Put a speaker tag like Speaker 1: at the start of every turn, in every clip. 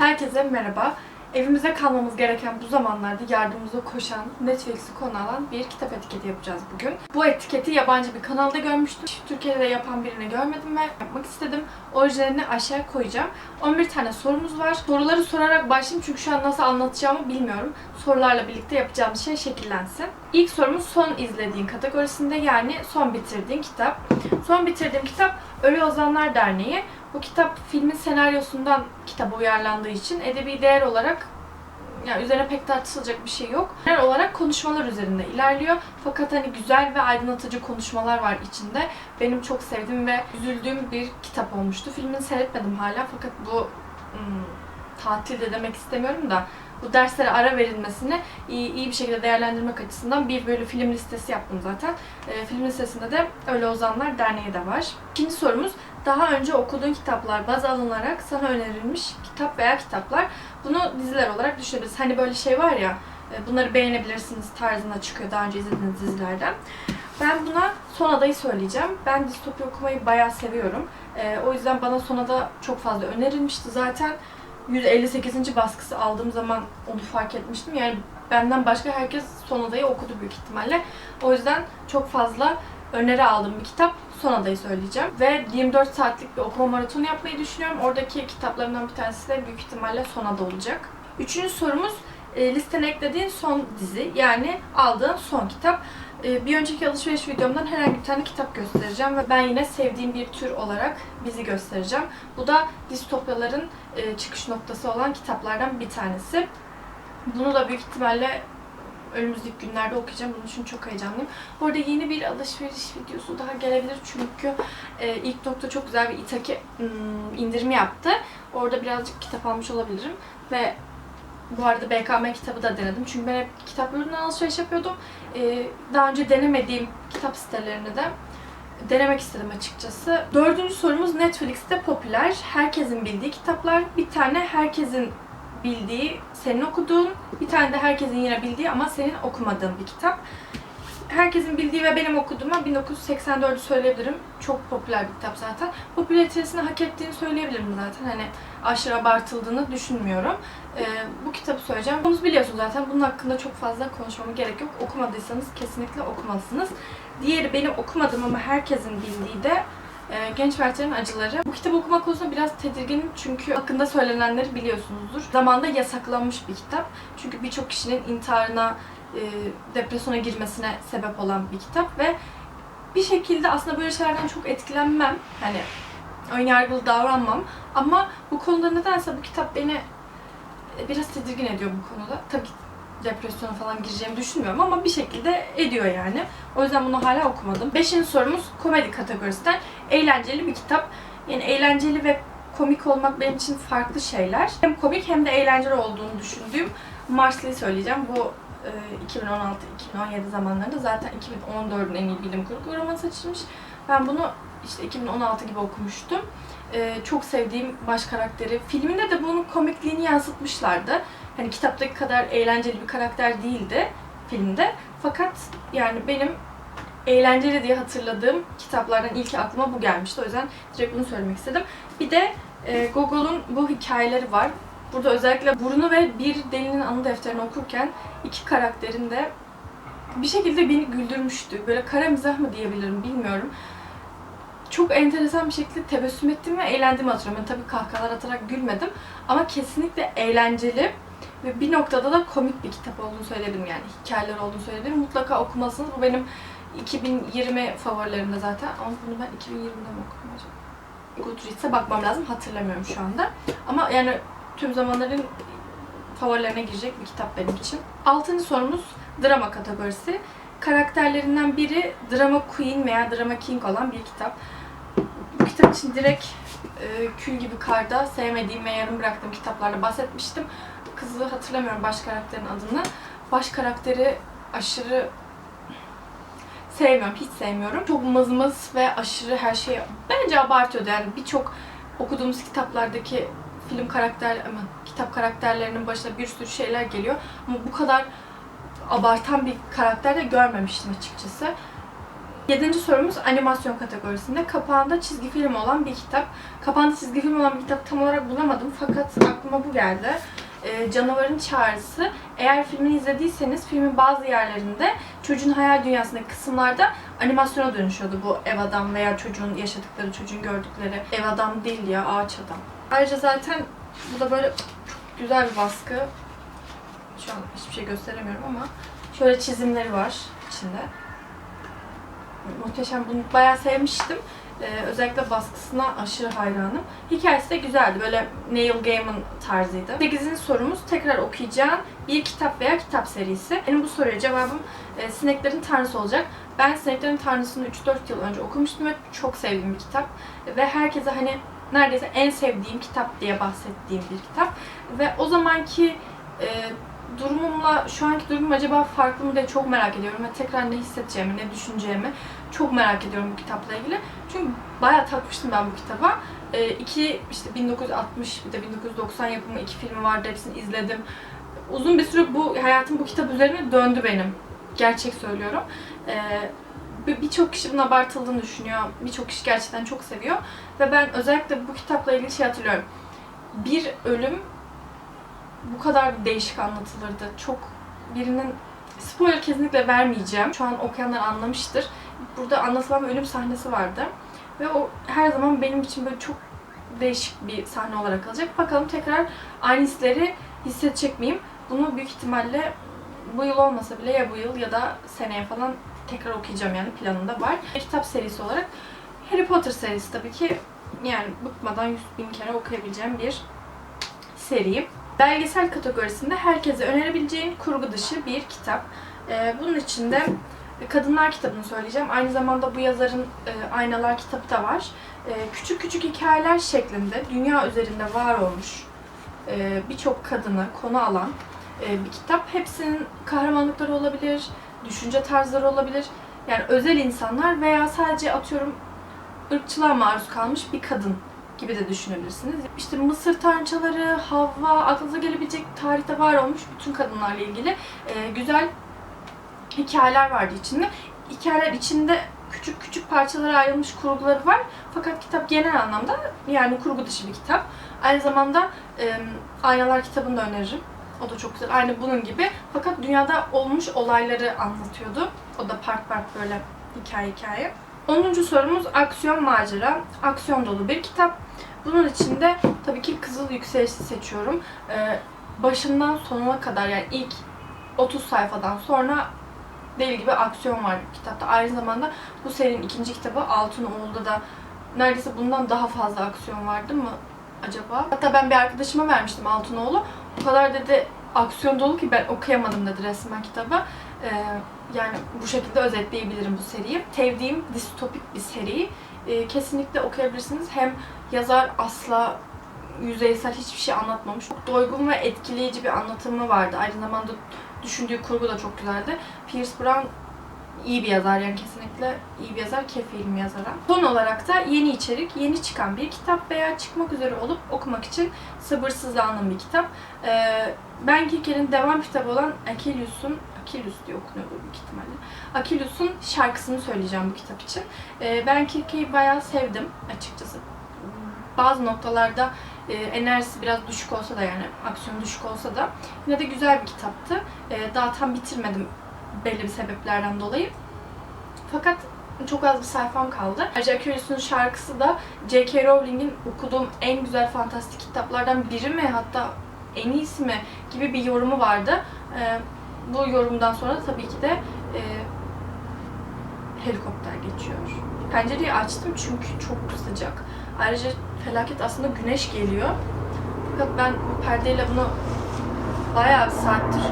Speaker 1: Herkese merhaba. Evimizde kalmamız gereken bu zamanlarda yardımımıza koşan, Netflix'i konu alan bir kitap etiketi yapacağız bugün. Bu etiketi yabancı bir kanalda görmüştüm. Türkiye'de yapan birini görmedim ve yapmak istedim. Orijinalini aşağıya koyacağım. 11 tane sorumuz var. Soruları sorarak başlayayım çünkü şu an nasıl anlatacağımı bilmiyorum. Sorularla birlikte yapacağımız şey şekillensin. İlk sorumuz son izlediğin kategorisinde yani son bitirdiğin kitap. Son bitirdiğim kitap Ölü Ozanlar Derneği. Bu kitap filmin senaryosundan kitaba uyarlandığı için edebi değer olarak yani üzerine pek tartışılacak bir şey yok. Genel olarak konuşmalar üzerinde ilerliyor. Fakat hani güzel ve aydınlatıcı konuşmalar var içinde. Benim çok sevdiğim ve üzüldüğüm bir kitap olmuştu. Filmini seyretmedim hala fakat bu hmm, tatil de demek istemiyorum da bu derslere ara verilmesini iyi, iyi bir şekilde değerlendirmek açısından bir böyle film listesi yaptım zaten. E, film listesinde de Öyle Ozanlar Derneği de var. İkinci sorumuz daha önce okuduğun kitaplar baz alınarak sana önerilmiş kitap veya kitaplar. Bunu diziler olarak düşünebiliriz. Hani böyle şey var ya e, bunları beğenebilirsiniz tarzında çıkıyor daha önce izlediğiniz dizilerden. Ben buna Son Ada'yı söyleyeceğim. Ben distopya okumayı bayağı seviyorum. E, o yüzden bana Son Ada çok fazla önerilmişti zaten. 158. baskısı aldığım zaman onu fark etmiştim. Yani benden başka herkes Son Ada'yı okudu büyük ihtimalle. O yüzden çok fazla öneri aldığım bir kitap Son Ada'yı söyleyeceğim. Ve 24 saatlik bir okuma maratonu yapmayı düşünüyorum. Oradaki kitaplarımdan bir tanesi de büyük ihtimalle Son Ada olacak. Üçüncü sorumuz e, listene eklediğin son dizi yani aldığın son kitap. E, bir önceki alışveriş videomdan herhangi bir tane kitap göstereceğim ve ben yine sevdiğim bir tür olarak bizi göstereceğim. Bu da distopyaların e, çıkış noktası olan kitaplardan bir tanesi. Bunu da büyük ihtimalle önümüzdeki günlerde okuyacağım. Bunun için çok heyecanlıyım. Bu arada yeni bir alışveriş videosu daha gelebilir çünkü e, ilk nokta çok güzel bir Itaki indirimi yaptı. Orada birazcık kitap almış olabilirim ve bu arada BKM kitabı da denedim. Çünkü ben hep kitaplarından alışveriş yapıyordum. Ee, daha önce denemediğim kitap sitelerini de denemek istedim açıkçası. Dördüncü sorumuz Netflix'te popüler. Herkesin bildiği kitaplar. Bir tane herkesin bildiği, senin okuduğun. Bir tane de herkesin yine bildiği ama senin okumadığın bir kitap. Herkesin bildiği ve benim okuduğuma 1984'ü söyleyebilirim. Çok popüler bir kitap zaten. Popülaritesini hak ettiğini söyleyebilirim zaten. Hani aşırı abartıldığını düşünmüyorum. Ee, bu kitabı söyleyeceğim. Bunu biliyorsunuz zaten. Bunun hakkında çok fazla konuşmama gerek yok. Okumadıysanız kesinlikle okumalısınız. Diğeri benim okumadığım ama herkesin bildiği de e, Genç Werther'in Acıları. Bu kitabı okuma konusunda biraz tedirginim çünkü hakkında söylenenleri biliyorsunuzdur. Zamanda yasaklanmış bir kitap. Çünkü birçok kişinin intiharına, depresyona girmesine sebep olan bir kitap ve bir şekilde aslında böyle şeylerden çok etkilenmem. Hani önyargılı davranmam. Ama bu konuda nedense bu kitap beni e, biraz tedirgin ediyor bu konuda. Tabii depresyona falan gireceğimi düşünmüyorum ama bir şekilde ediyor yani. O yüzden bunu hala okumadım. Beşinci sorumuz komedi kategorisinden. Eğlenceli bir kitap. Yani eğlenceli ve komik olmak benim için farklı şeyler. Hem komik hem de eğlenceli olduğunu düşündüğüm Marslı'yı söyleyeceğim. Bu e, 2016-2017 zamanlarında zaten 2014'ün en iyi bilim kurgu romanı seçilmiş. Ben bunu işte 2016 gibi okumuştum. Ee, çok sevdiğim baş karakteri. Filminde de bunun komikliğini yansıtmışlardı. Hani kitaptaki kadar eğlenceli bir karakter değildi filmde. Fakat yani benim eğlenceli diye hatırladığım kitaplardan ilki aklıma bu gelmişti. O yüzden direkt bunu söylemek istedim. Bir de e, Gogol'un bu hikayeleri var. Burada özellikle Burnu ve bir delinin anı defterini okurken iki karakterin de bir şekilde beni güldürmüştü. Böyle kara mizah mı diyebilirim bilmiyorum çok enteresan bir şekilde tebessüm ettim ve eğlendiğimi hatırlıyorum. Ben tabii kahkahalar atarak gülmedim ama kesinlikle eğlenceli ve bir noktada da komik bir kitap olduğunu söyledim yani hikayeler olduğunu söyledim. Mutlaka okumalısınız. Bu benim 2020 favorilerimde zaten ama bunu ben 2020'de mi okudum acaba? Goodreads'e bakmam lazım. Hatırlamıyorum şu anda. Ama yani tüm zamanların favorilerine girecek bir kitap benim için. Altıncı sorumuz drama kategorisi. Karakterlerinden biri drama queen veya drama king olan bir kitap. Bu kitap için direkt e, kül gibi karda sevmediğim ve yarım bıraktığım kitaplarla bahsetmiştim. Kızı hatırlamıyorum baş karakterin adını. Baş karakteri aşırı sevmiyorum, hiç sevmiyorum. Çok mızmız ve aşırı her şeyi bence abartıyordu. Yani birçok okuduğumuz kitaplardaki film karakter, ama kitap karakterlerinin başına bir sürü şeyler geliyor. Ama bu kadar abartan bir karakter de görmemiştim açıkçası. Yedinci sorumuz animasyon kategorisinde. Kapağında çizgi film olan bir kitap. Kapağında çizgi film olan bir kitap tam olarak bulamadım fakat aklıma bu geldi. Ee, Canavarın Çağrısı. Eğer filmini izlediyseniz filmin bazı yerlerinde çocuğun hayal dünyasındaki kısımlarda animasyona dönüşüyordu bu ev adam veya çocuğun yaşadıkları, çocuğun gördükleri ev adam değil ya ağaç adam. Ayrıca zaten bu da böyle çok güzel bir baskı. Şu an hiçbir şey gösteremiyorum ama şöyle çizimleri var içinde. Muhteşem. Bunu bayağı sevmiştim. Ee, özellikle baskısına aşırı hayranım. Hikayesi de güzeldi. Böyle Neil Gaiman tarzıydı. 8. sorumuz tekrar okuyacağım bir kitap veya kitap serisi. Benim bu soruya cevabım e, Sineklerin Tanrısı olacak. Ben Sineklerin Tanrısı'nı 3-4 yıl önce okumuştum ve çok sevdiğim bir kitap. Ve herkese hani neredeyse en sevdiğim kitap diye bahsettiğim bir kitap. Ve o zamanki e, durumumla şu anki durumum acaba farklı mı diye çok merak ediyorum ve tekrar ne hissedeceğimi, ne düşüneceğimi çok merak ediyorum bu kitapla ilgili. Çünkü bayağı takmıştım ben bu kitaba. Ee, iki işte 1960 bir de 1990 yapımı iki filmi vardı hepsini izledim. Uzun bir süre bu hayatım bu kitap üzerine döndü benim. Gerçek söylüyorum. Bir- Birçok kişi bunun abartıldığını düşünüyor. Birçok kişi gerçekten çok seviyor. Ve ben özellikle bu kitapla ilgili şey hatırlıyorum. Bir ölüm bu kadar değişik anlatılırdı. Çok birinin spoiler kesinlikle vermeyeceğim. Şu an okuyanlar anlamıştır. Burada anlatılan bir ölüm sahnesi vardı. Ve o her zaman benim için böyle çok değişik bir sahne olarak kalacak. Bakalım tekrar aynı hisleri hissedecek miyim? Bunu büyük ihtimalle bu yıl olmasa bile ya bu yıl ya da seneye falan tekrar okuyacağım yani planımda var. Kitap serisi olarak Harry Potter serisi tabii ki yani bıkmadan 100 bin kere okuyabileceğim bir seri. Belgesel kategorisinde herkese önerebileceğim kurgu dışı bir kitap. Ee, bunun içinde Kadınlar kitabını söyleyeceğim. Aynı zamanda bu yazarın e, Aynalar kitabı da var. E, küçük küçük hikayeler şeklinde dünya üzerinde var olmuş e, birçok kadını konu alan e, bir kitap. Hepsinin kahramanlıkları olabilir, düşünce tarzları olabilir. Yani özel insanlar veya sadece atıyorum ırkçılığa maruz kalmış bir kadın gibi de düşünebilirsiniz. İşte Mısır tanrıçaları, Havva, aklınıza gelebilecek tarihte var olmuş bütün kadınlarla ilgili e, güzel hikayeler vardı içinde. Hikayeler içinde küçük küçük parçalara ayrılmış kurguları var. Fakat kitap genel anlamda yani kurgu dışı bir kitap. Aynı zamanda e, Aynalar kitabını da öneririm. O da çok güzel. Aynı bunun gibi. Fakat dünyada olmuş olayları anlatıyordu. O da part part böyle hikaye hikaye. 10. sorumuz aksiyon macera. Aksiyon dolu bir kitap. Bunun içinde tabii ki Kızıl Yükseliş'i seçiyorum. Ee, başından sonuna kadar yani ilk 30 sayfadan sonra deli gibi aksiyon var kitapta. Aynı zamanda bu serinin ikinci kitabı Altın Oğul'da da neredeyse bundan daha fazla aksiyon vardı mı acaba? Hatta ben bir arkadaşıma vermiştim Altın Oğul'u. O kadar dedi aksiyon dolu ki ben okuyamadım dedi resmen kitabı. Ee, yani bu şekilde özetleyebilirim bu seriyi. Sevdiğim distopik bir seri. Ee, kesinlikle okuyabilirsiniz. Hem yazar asla yüzeysel hiçbir şey anlatmamış. Çok doygun ve etkileyici bir anlatımı vardı. Aynı zamanda düşündüğü kurgu da çok güzeldi. Pierce Brown iyi bir yazar yani kesinlikle iyi bir yazar, kefilim yazara. Son olarak da yeni içerik, yeni çıkan bir kitap veya çıkmak üzere olup okumak için sabırsızlandığım bir kitap. Ee, ben Kirker'in devam kitabı olan Achillus'un Achilles diye okunuyor bu büyük ihtimalle. Achillus'un şarkısını söyleyeceğim bu kitap için. Ee, ben Kirker'i bayağı sevdim açıkçası. Bazı noktalarda e, enerjisi biraz düşük olsa da yani aksiyon düşük olsa da yine de güzel bir kitaptı. E, daha tam bitirmedim belli bir sebeplerden dolayı. Fakat çok az bir sayfam kaldı. Ayrıca Achillus'un şarkısı da J.K. Rowling'in okuduğum en güzel fantastik kitaplardan biri mi hatta en iyisi mi gibi bir yorumu vardı. E, bu yorumdan sonra da tabii ki de e, helikopter geçiyor. Pencereyi açtım çünkü çok sıcak. Ayrıca felaket aslında güneş geliyor. Fakat ben perdeyle bunu bayağı bir saattir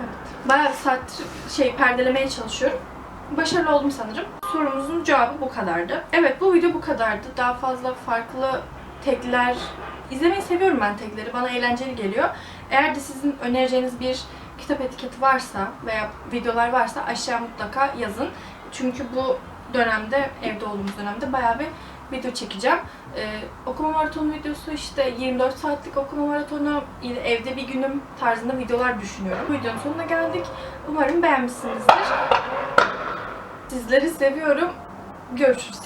Speaker 1: Evet. Bayağı bir saattir şey perdelemeye çalışıyorum. Başarılı oldum sanırım. Sorumuzun cevabı bu kadardı. Evet bu video bu kadardı. Daha fazla farklı tekler izlemeyi seviyorum ben tekleri. Bana eğlenceli geliyor. Eğer de sizin önereceğiniz bir kitap etiketi varsa veya videolar varsa aşağı mutlaka yazın. Çünkü bu dönemde, evde olduğumuz dönemde bayağı bir video çekeceğim. Ee, okuma maratonu videosu işte 24 saatlik okuma maratonu, yine evde bir günüm tarzında videolar düşünüyorum. Bu videonun sonuna geldik. Umarım beğenmişsinizdir. Sizleri seviyorum. Görüşürüz.